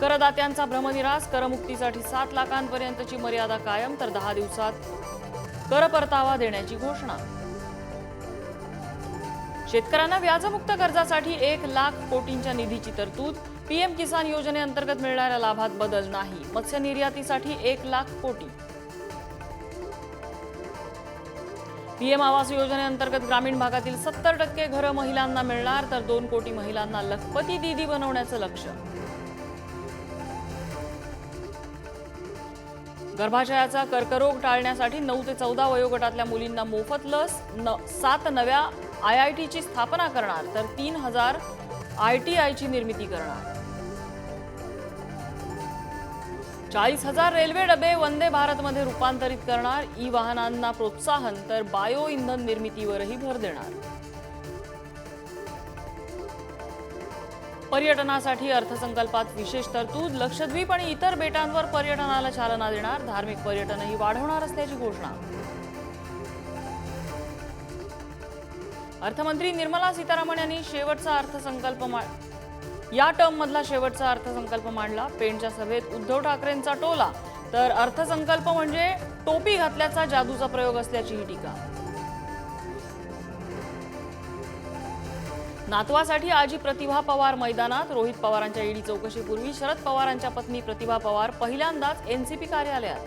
करदात्यांचा भ्रमनिरास करमुक्तीसाठी सात लाखांपर्यंतची मर्यादा कायम तर दहा दिवसात कर परतावा देण्याची घोषणा. शेतकऱ्यांना व्याजमुक्त कर्जासाठी एक लाख कोटींच्या निधीची तरतूद. पीएम किसान योजनेअंतर्गत मिळणाऱ्या लाभात बदल नाही. मत्स्य निर्यातीसाठी एक लाख कोटी. पीएम आवास योजनेअंतर्गत ग्रामीण भागातील सत्तर टक्के घरं महिलांना मिळणार तर दोन कोटी महिलांना लखपती दीदी बनवण्याचं लक्ष्य. गर्भाशयाचा कर्करोग टाळण्यासाठी नऊ ते चौदा वयोगटातल्या मुलींना मोफत लस न सात नव्या आय आय टीची स्थापना करणार तर तीन हजार आय टी आयची निर्मिती करणार. चाळीस हजार रेल्वे डबे वंदे भारतमध्ये रूपांतरित करणार ई वाहनांना प्रोत्साहन तर बायो इंधन निर्मितीवरही भर देणार. पर्यटनासाठी अर्थसंकल्पात विशेष तरतूद लक्षद्वीप आणि इतर बेटांवर पर्यटनाला चालना देणार धार्मिक पर्यटनही वाढवणार असल्याची घोषणा. अर्थमंत्री निर्मला सीतारामन यांनी शेवटचा अर्थसंकल्प या टर्म मधला शेवटचा अर्थसंकल्प मांडला. पेणच्या सभेत उद्धव ठाकरेंचा टोला. तर अर्थसंकल्प म्हणजे टोपी घातल्याचा जादूचा प्रयोग असल्याची ही टीका. नातवासाठी आजी प्रतिभा पवार मैदानात रोहित पवारांच्या ईडी चौकशीपूर्वी शरद पवारांच्या पत्नी प्रतिभा पवार पहिल्यांदाच एनसीपी कार्यालयात.